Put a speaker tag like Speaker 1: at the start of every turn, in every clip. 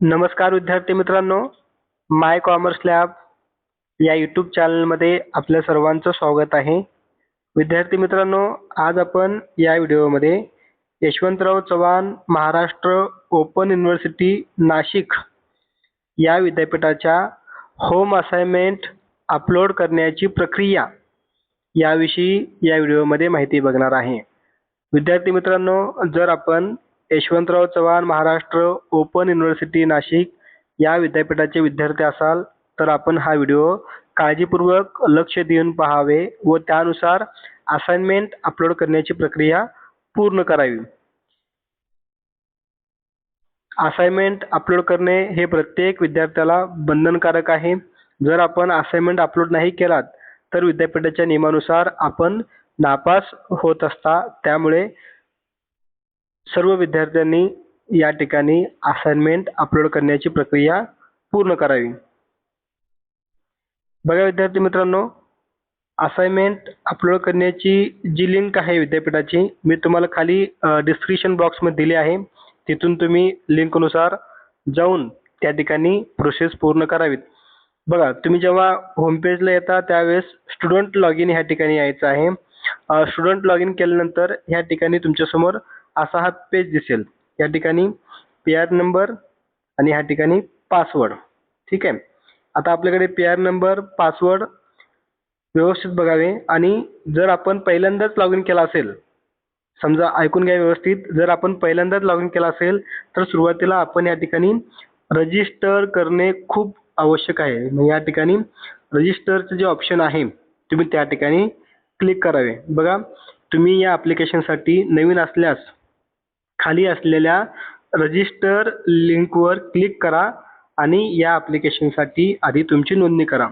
Speaker 1: नमस्कार विद्यार्थी मित्रांनो माय कॉमर्स लॅब या यूट्यूब चॅनलमध्ये आपल्या सर्वांचं स्वागत आहे. विद्यार्थी मित्रांनो आज आपण या व्हिडिओमध्ये यशवंतराव चव्हाण महाराष्ट्र ओपन युनिव्हर्सिटी नाशिक या विद्यापीठाच्या होम असाइनमेंट अपलोड करण्याची प्रक्रिया याविषयी या व्हिडिओमध्ये माहिती बघणार आहे. विद्यार्थी मित्रांनो जर आपण यशवंतराव चव्हाण महाराष्ट्र ओपन युनिव्हर्सिटी नाशिक या विद्यापीठाचे विद्यार्थी असाल तर आपण हा व्हिडिओ काळजीपूर्वक लक्ष देऊन पहावे व त्यानुसार असाइनमेंट अपलोड करण्याची प्रक्रिया पूर्ण करावी. असाइनमेंट अपलोड करणे हे प्रत्येक विद्यार्थ्याला बंधनकारक आहे. जर आपण असाइनमेंट अपलोड नाही केलात तर विद्यापीठाच्या नियमानुसार आपण नापास होत असता. त्यामुळे सर्व विद्यार्थ्यांनी या ठिकाणी असाइनमेंट अपलोड करण्याची प्रक्रिया पूर्ण करावी. बघा विद्यार्थी मित्रांनो असाइनमेंट अपलोड करण्याची जी लिंक आहे विद्यापीठाची मी तुम्हाला खाली डिस्क्रिप्शन बॉक्समध्ये दिली आहे. तिथून तुम्ही लिंकनुसार जाऊन त्या ठिकाणी प्रोसेस पूर्ण करावीत. बघा तुम्ही जेव्हा होमपेजला येता त्यावेळेस स्टुडंट लॉग इन ह्या ठिकाणी यायचं आहे. स्टुडंट लॉग इन केल्यानंतर ह्या ठिकाणी तुमच्यासमोर असा हा पेज दिसेल. या ठिकाणी पी आर नंबर आणि ह्या ठिकाणी पासवर्ड ठीक आहे? आता आपल्याकडे पी आर नंबर पासवर्ड व्यवस्थित बघावे आणि जर आपण पहिल्यांदाच लॉग इन केला असेल समजा ऐकून घ्या व्यवस्थित जर आपण पहिल्यांदाच लॉग इन केला असेल तर सुरुवातीला आपण या ठिकाणी रजिस्टर करणे खूप आवश्यक आहे. मग या ठिकाणी रजिस्टरचं जे ऑप्शन आहे तुम्ही त्या ठिकाणी क्लिक करावे. बघा तुम्ही या ॲप्लिकेशनसाठी नवीन असल्यास खाली असलेल्या रजिस्टर लिंकवर क्लिक करा आणि या ॲप्लिकेशनसाठी आधी तुमची नोंदणी करा.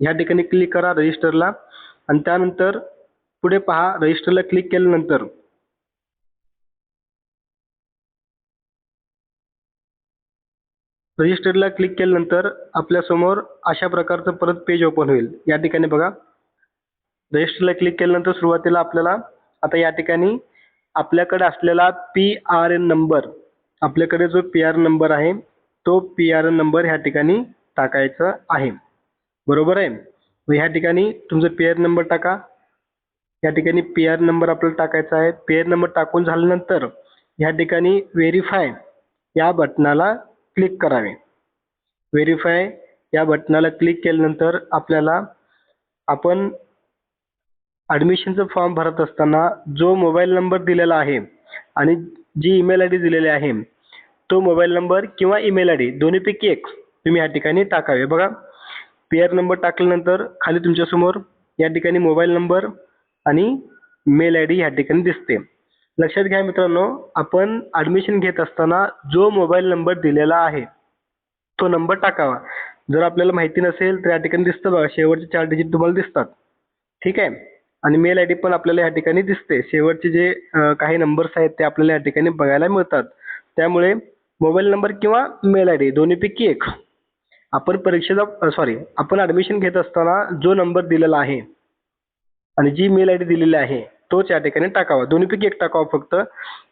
Speaker 1: ह्या ठिकाणी क्लिक करा रजिस्टरला आणि त्यानंतर पुढे पहा रजिस्टरला क्लिक केल्यानंतर रजिस्टरला क्लिक केल्यानंतर आपल्यासमोर अशा प्रकारचं परत पेज ओपन होईल. या ठिकाणी बघा. रजिस्टरला क्लिक केल्यानंतर सुरुवातीला आपल्याला आता या ठिकाणी आपल्याकडे असलेला पी आर एन नंबर आपल्याकडे जो पी आर नंबर आहे तो पी आर एन नंबर ह्या ठिकाणी टाकायचा आहे. बरोबर आहे? मग ह्या ठिकाणी तुमचा पी आर नंबर टाका. या ठिकाणी पी आर नंबर आपल्याला टाकायचा आहे. पी आर नंबर टाकून झाल्यानंतर ह्या ठिकाणी व्हेरीफाय या बटनाला क्लिक करावे. व्हेरीफाय या बटनाला क्लिक केल्यानंतर आपल्याला आपण ॲडमिशनचं फॉर्म भरत असताना जो मोबाईल नंबर दिलेला आहे आणि जी ईमेल आय डी दिलेली आहे तो मोबाईल नंबर किंवा ईमेल आय डी दोन्हीपैकी एक तुम्ही या ठिकाणी टाकावे. बघा पी आर नंबर टाकल्यानंतर खाली तुमच्यासमोर या ठिकाणी मोबाईल नंबर आणि मेल आय डी ह्या ठिकाणी दिसते. लक्षात घ्या मित्रांनो आपण ॲडमिशन घेत असताना जो मोबाईल नंबर दिलेला आहे तो नंबर टाकावा. जर आपल्याला माहिती नसेल तर या ठिकाणी दिसतं बघा शेवटचे चार डिजिट तुम्हाला दिसतात. ठीक आहे? आणि मेल आय डी पण आपल्याला या ठिकाणी दिसते. शेवटचे जे काही नंबर्स आहेत ते आपल्याला या ठिकाणी बघायला मिळतात. त्यामुळे मोबाईल नंबर किंवा मेल आय डी दोन्हीपैकी एक. आपण परीक्षेचा सॉरी आपण ॲडमिशन घेत असताना जो नंबर दिलेला आहे आणि जी मेल आय डी दिलेली आहे तोच या ठिकाणी टाकावा. दोन्हीपैकी एक टाकावा फक्त.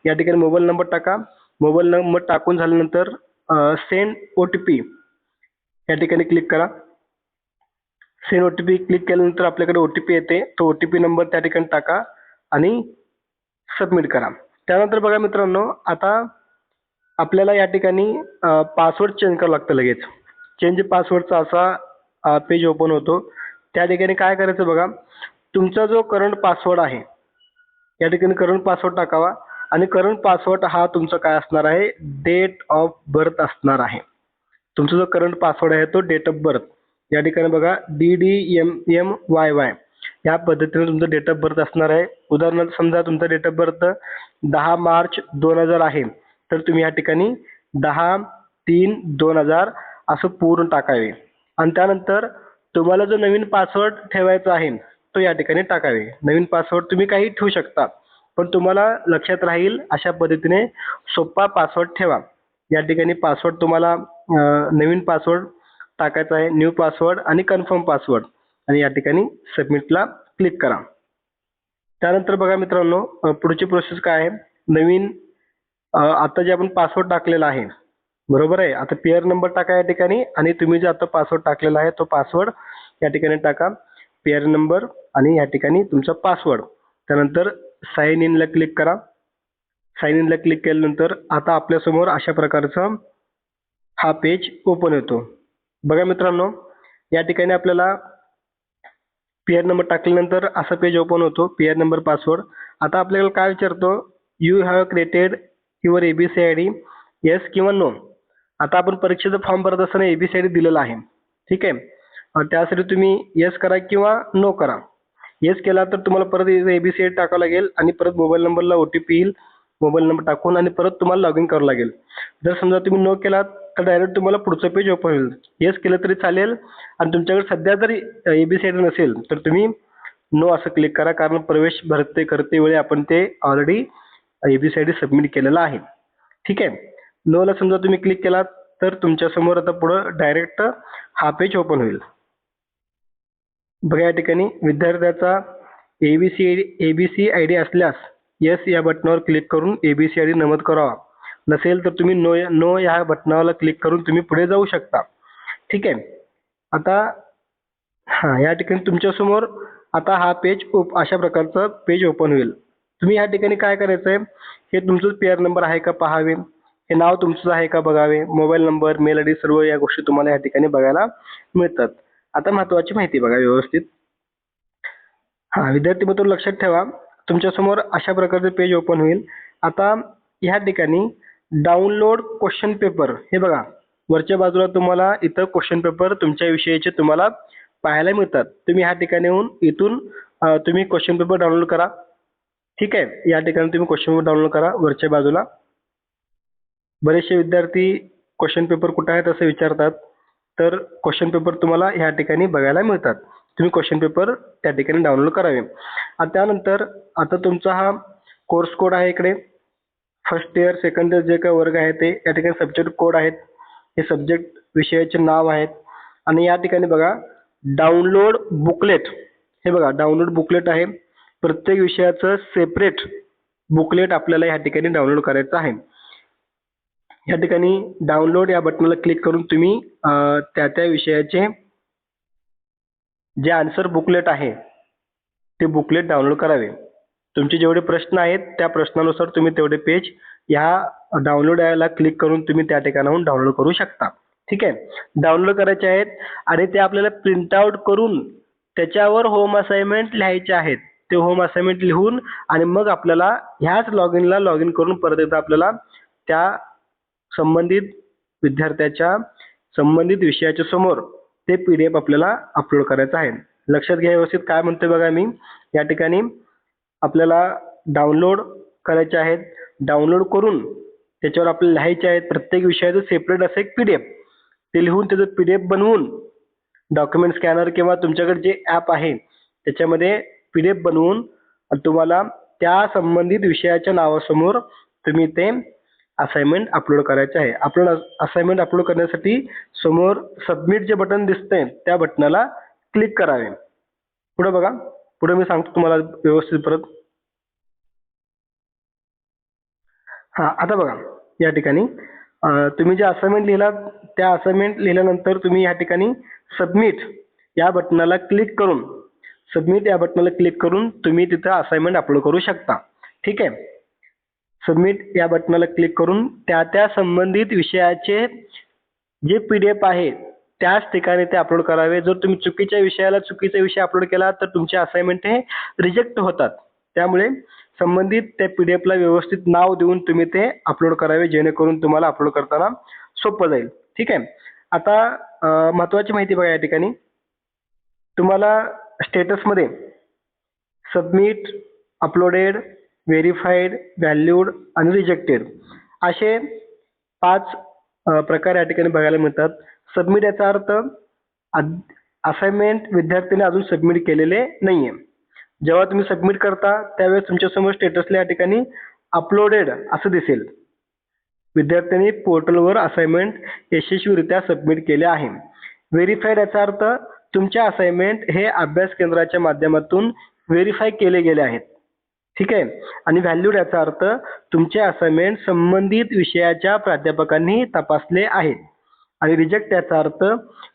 Speaker 1: या ठिकाणी मोबाईल नंबर टाका. मोबाईल नंबर टाकून झाल्यानंतर सेंड ओ टी पी या ठिकाणी क्लिक करा. Send O T P click केल्यानंतर आपल्याकडे ओ टी पी येते. तो ओ टी पी नंबर त्या ठिकाणी टाका आणि सबमिट करा. त्यानंतर बघा मित्रांनो आता आपल्याला या ठिकाणी पासवर्ड चेंज करावं लागतं लगेच. चेंज पासवर्डचा असा पेज ओपन होतो. त्या ठिकाणी काय करायचं बघा? तुमचा जो करंट पासवर्ड आहे या ठिकाणी करंट पासवर्ड टाकावा आणि करंट पासवर्ड हा तुमचा काय असणार आहे? डेट ऑफ बर्थ असणार आहे. तुमचा जो करंट पासवर्ड आहे तो डेट ऑफ बर्थ या ठिकाणी बघा D D M M Y Y या पद्धतीने तुमचं डेट ऑफ बर्थ असणार आहे. उदाहरणार्थ समजा तुमचा डेट ऑफ बर्थ दहा मार्च दोन हजार आहे. तर तुम्ही या ठिकाणी दहा तीन दोन हजार असं पूर्ण टाकावे. आणि त्यानंतर तुम्हाला जो नवीन पासवर्ड ठेवायचा आहे तो या ठिकाणी टाकावे. नवीन पासवर्ड तुम्ही काही ठेवू शकता पण तुम्हाला लक्षात राहील अशा पद्धतीने सोपा पासवर्ड ठेवा. या ठिकाणी पासवर्ड तुम्हाला नवीन पासवर्ड टाकायचा आहे न्यू पासवर्ड आणि कन्फर्म पासवर्ड आणि या ठिकाणी सबमिटला क्लिक करा. त्यानंतर बघा मित्रांनो पुढची प्रोसेस काय आहे? नवीन आता जे आपण पासवर्ड टाकलेला आहे बरोबर आहे? आता पेअर नंबर टाका या ठिकाणी आणि तुम्ही जो आता पासवर्ड टाकलेला आहे तो पासवर्ड या ठिकाणी टाका. पेअर नंबर आणि या ठिकाणी तुमचा पासवर्ड त्यानंतर साईन इनला क्लिक करा. साईन इनला क्लिक केल्यानंतर आता आपल्यासमोर अशा प्रकारचा हा पेज ओपन होतो. बघा मित्रांनो या ठिकाणी आपल्याला पेअर नंबर टाकल्यानंतर असा पेज ओपन होतो पेअर नंबर पासवर्ड आता आपल्याला काय विचारतो you have created your A B C I D yes किंवा नो आता आपण परीक्षेचा फॉर्म भरत असताना A B C I D दिलेला आहे. ठीक आहे? त्यासाठी तुम्ही येस करा किंवा नो करा. येस केला तर तुम्हाला परत ए बी सी आय टाकावं लागेल आणि परत मोबाईल नंबरला ओ टी पी येईल. मोबाईल नंबर टाकून आणि परत तुम्हाला लॉग इन करावं लागेल. जर समजा तुम्ही नो केलात तर डायरेक्ट तुम्हाला पुढचं पेज ओपन होईल. येस केलं तरी चालेल. आणि तुमच्याकडे सध्या जरी A B C I D नसेल तर तुम्ही नो असं क्लिक करा. कारण प्रवेश भरते करते वेळी आपण ते already A B C I D submit केलेलं आहे. ठीक आहे? नोला समजा तुम्ही क्लिक केला तर तुमच्यासमोर आता पुढं डायरेक्ट हा पेज ओपन होईल. बघा या ठिकाणी विद्यार्थ्याचा A B C A B C I D असल्यास येस या बटनावर क्लिक करून A B C I D नमूद करावा. नसेल तर तुम्ही नो नो या बटनाला क्लिक करून तुम्ही पुढे जाऊ शकता. ठीक आहे? आता हां या ठिकाणी तुमच्यासमोर आता हा पेज ओप अशा प्रकारचं पेज ओपन होईल. तुम्ही या ठिकाणी काय करायचं आहे हे तुमचं पेअर नंबर आहे का पहावे? हे नाव तुमचं आहे का बघावे? Mobile number mail I D सर्व या गोष्टी तुम्हाला या ठिकाणी बघायला मिळतात. आता महत्त्वाची माहिती बघा व्यवस्थित. हां विद्यार्थी मित्र लक्षात ठेवा. तुमच्यासमोर अशा प्रकारचे पेज ओपन होईल. आता ह्या ठिकाणी डाउनलोड क्वेश्चन पेपर हे बघा वरच्या बाजूला तुम्हाला इथं क्वेश्चन पेपर तुमच्या विषयाचे तुम्हाला पाहायला मिळतात. तुम्ही ह्या ठिकाणी येऊन इथून तुम्ही क्वेश्चन पेपर डाउनलोड करा. ठीक आहे? या ठिकाणी तुम्ही क्वेश्चन पेपर डाउनलोड करा वरच्या बाजूला. बरेचसे विद्यार्थी क्वेश्चन पेपर कुठं आहेत असं विचारतात तर क्वेश्चन पेपर तुम्हाला ह्या ठिकाणी बघायला मिळतात. तुम्ही क्वेश्चन पेपर त्या ठिकाणी डाउनलोड करावे. आणि त्यानंतर आता तुमचा हा कोर्स कोड आहे इकडे. फर्स्ट इयर सेकंड इयर जे काही वर्ग आहे ते या ठिकाणी सब्जेक्ट कोड आहेत. हे सब्जेक्ट विषयाचे नाव आहेत. आणि या ठिकाणी बघा डाउनलोड बुकलेट हे बघा डाउनलोड बुकलेट आहे. प्रत्येक विषयाचं सेपरेट बुकलेट आपल्याला या ठिकाणी डाउनलोड करायचं आहे. या ठिकाणी डाउनलोड या बटनाला क्लिक करून तुम्ही त्या त्या विषयाचे जे आन्सर बुकलेट आहे ते बुकलेट डाउनलोड करावे. तुमचे जेवढे प्रश्न आहेत त्या प्रश्नानुसार तुम्ही तेवढे पेज ह्या डाउनलोड याला क्लिक करून तुम्ही त्या ठिकाणाहून डाउनलोड करू शकता. ठीक आहे? डाउनलोड करायचे आहेत आणि ते आपल्याला प्रिंट आउट करून त्याच्यावर होम असाइनमेंट लिहायचे आहेत. ते होम असाइनमेंट लिहून आणि मग आपल्याला ह्याच लॉग इनला लॉग इन करून परत एकदा आपल्याला त्या संबंधित विद्यार्थ्याच्या संबंधित विषयाच्या समोर ते पी डी एफ आपल्याला अपलोड करायचं आहे. लक्षात घ्या व्यवस्थित काय म्हणतोय बघा मी. या ठिकाणी आपल्याला डाउनलोड करायचे आहेत. डाउनलोड करून त्याच्यावर आपल्याला लिहायचे आहेत. प्रत्येक विषयाचं सेपरेट असं एक पी डी एफ ते लिहून त्याचं पी डी एफ बनवून डॉक्युमेंट स्कॅनर किंवा तुमच्याकडे जे ॲप आहे त्याच्यामध्ये पी डी एफ बनवून तुम्हाला त्या संबंधित विषयाच्या नावासमोर तुम्ही ते असाइनमेंट अपलोड करायचे आहे. अपलोड असाइनमेंट अपलोड करण्यासाठी समोर सबमिट जे बटन दिसतंय त्या बटनाला क्लिक करावे. पुढे बघा. पुढे मी सांगतो तुम्हाला व्यवस्थित परत. हां आता बघा या ठिकाणी. तुम्ही जे असाइनमेंट लिहिला त्या असाइनमेंट लिहिल्यानंतर तुम्ही या ठिकाणी सबमिट या बटनाला क्लिक करून सबमिट या बटनाला क्लिक करून तुम्ही तिथं असाइनमेंट अपलोड करू शकता. ठीक आहे? सबमिट या बटनाला क्लिक करून त्या त्या संबंधित विषयाचे जे पी डी एफ आहे त्याच ठिकाणी ते अपलोड करावे. जर तुम्ही चुकीच्या विषयाला चुकीचा विषय अपलोड केला तर तुमचे असाइनमेंट हे रिजेक्ट होतात. त्यामुळे संबंधित त्या पी डी एफला व्यवस्थित नाव देऊन तुम्ही ते अपलोड करावे जेणेकरून तुम्हाला अपलोड करताना सोपं जाईल. ठीक आहे? आता महत्त्वाची माहिती बघा या ठिकाणी. तुम्हाला स्टेटसमध्ये सबमिट अपलोडेड व्हेरीफाईड व्हॅल्यूड आणि रिजेक्टेड असे पाच प्रकार या ठिकाणी बघायला मिळतात. सबमिट याचा अर्थ असाइनमेंट विद्यार्थ्याने अजून सबमिट केलेले नाही आहे जेव्हा तुम्ही सबमिट करता त्यावेळेस तुमच्यासमोर स्टेटसला या ठिकाणी अपलोडेड असं दिसेल. विद्यार्थ्यांनी पोर्टलवर असाइनमेंट यशस्वीरित्या सबमिट केले आहे. व्हेरीफाईड याचा अर्थ तुमचे असाइनमेंट हे अभ्यास केंद्राच्या माध्यमातून व्हेरीफाय केले गेले आहेत. ठीक आहे? आणि व्हॅल्यूड याचा अर्थ तुमचे असाइनमेंट संबंधित विषयाच्या प्राध्यापकांनी तपासले आहे आणि रिजेक्ट याचा अर्थ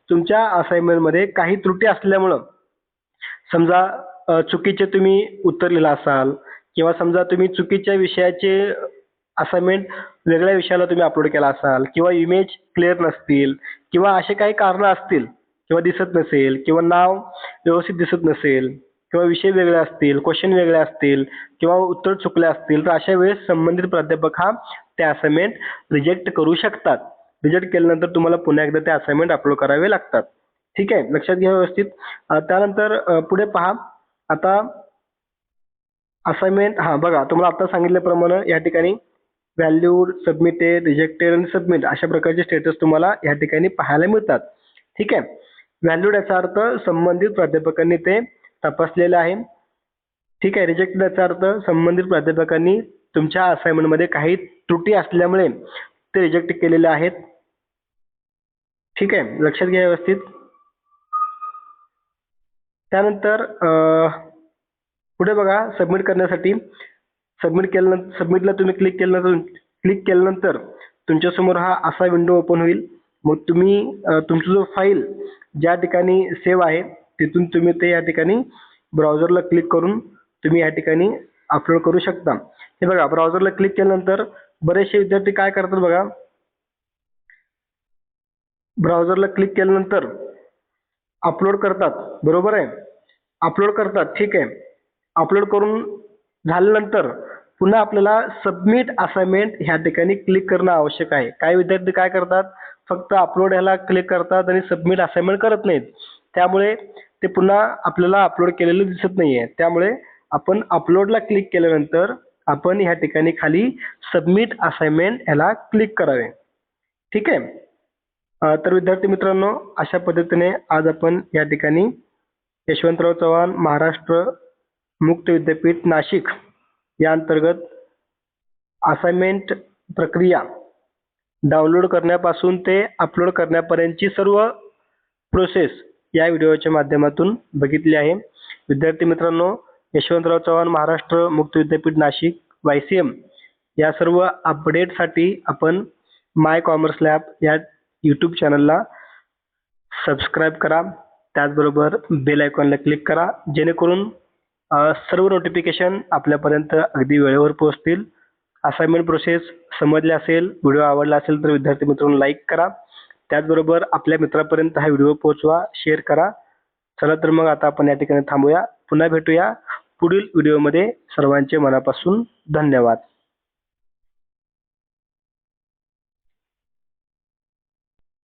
Speaker 1: तुमच्या असाइनमेंटमध्ये काही त्रुटी असल्यामुळं. समजा चुकीचे तुम्ही उत्तर लिहिलं असाल किंवा समजा तुम्ही चुकीच्या विषयाचे असाइनमेंट वेगळ्या विषयाला तुम्ही अपलोड केला असाल किंवा इमेज क्लिअर नसतील किंवा असे काही कारणं असतील किंवा दिसत नसेल किंवा नाव व्यवस्थित दिसत नसेल किंवा विषय वेगळे असतील क्वेश्चन वेगळे असतील किंवा उत्तर चुकले असतील तर अशा वेळेस संबंधित प्राध्यापक हा ते असाइनमेंट रिजेक्ट करू शकतात. रिजेक्ट केल्यानंतर तुम्हाला पुन्हा एकदा ते असाइनमेंट अपलोड करावे लागतात. ठीक आहे? लक्षात घ्या व्यवस्थित. त्यानंतर पुढे पहा. आता असाइनमेंट हां बघा तुम्हाला आता सांगितल्याप्रमाणे या ठिकाणी व्हॅल्यूड सबमिटेड रिजेक्टेड आणि सबमिट अशा प्रकारचे स्टेटस तुम्हाला या ठिकाणी पाहायला मिळतात. ठीक आहे? व्हॅल्यूड याचा अर्थ संबंधित प्राध्यापकांनी ते तपासलेलं आहे. ठीक आहे? रिजेक्टेड याचा अर्थ संबंधित प्राध्यापकांनी तुमच्या असाइनमेंटमध्ये काही त्रुटी असल्यामुळे ते रिजेक्ट केलेले आहेत. ठीक आहे? लक्षात घ्या व्यवस्थित. त्यानंतर पुढे बघा सबमिट करण्यासाठी सबमिट केल्यानंतर सबमिटला तुम्ही क्लिक केल्यानंतर क्लिक केल्यानंतर तुमच्यासमोर हा असा विंडो ओपन होईल. मग तुम्ही तुमचा तुमची जो फाईल ज्या ठिकाणी सेव्ह आहे तिथून तुम्ही ते या ठिकाणी ब्राउझरला क्लिक करून तुम्ही या ठिकाणी अपलोड करू शकता. हे बघा ब्राउझरला क्लिक केल्यानंतर बरेचसे विद्यार्थी काय करतात बघा? ब्राउझरला क्लिक केल्यानंतर अपलोड करतात. बरोबर आहे? अपलोड करतात. ठीक आहे. अपलोड करून झाल्यानंतर पुन्हा आपल्याला सबमिट असाइनमेंट ह्या ठिकाणी क्लिक करणं आवश्यक आहे. काही विद्यार्थी काय करतात? फक्त अपलोड ह्याला क्लिक करतात आणि सबमिट असाइनमेंट करत नाहीत. त्यामुळे ते पुन्हा आपल्याला अपलोड केलेलं दिसत नाही आहे त्यामुळे आपण अपलोडला क्लिक केल्यानंतर आपण ह्या ठिकाणी खाली सबमिट असाइनमेंट ह्याला क्लिक करावे. ठीक आहे? तर विद्यार्थी मित्रांनो अशा पद्धतीने आज आपण या ठिकाणी यशवंतराव चव्हाण महाराष्ट्र मुक्त विद्यापीठ नाशिक या अंतर्गत असाइनमेंट प्रक्रिया डाउनलोड करण्यापासून ते अपलोड करण्यापर्यंतची सर्व प्रोसेस या व्हिडिओच्या माध्यमातून बघितली आहे. विद्यार्थी मित्रांनो यशवंतराव चव्हाण महाराष्ट्र मुक्त विद्यापीठ नाशिक वाय सी एम या सर्व अपडेटसाठी आपण माय कॉमर्स लॅब या यूट्यूब चॅनलला सबस्क्राईब करा. त्याचबरोबर बेल आयकॉनला क्लिक करा. जेणेकरून सर्व नोटिफिकेशन आपल्यापर्यंत अगदी वेळेवर पोहोचतील. असाइनमेंट प्रोसेस समजली असेल व्हिडिओ आवडला असेल तर विद्यार्थी मित्रांनो लाईक करा. त्याचबरोबर आपल्या मित्रापर्यंत हा व्हिडिओ पोहोचवा शेअर करा. चला तर मग आता आपण या ठिकाणी थांबूया. पुन्हा भेटूया पुढील व्हिडिओमध्ये सर्वांचे मनापासून धन्यवाद.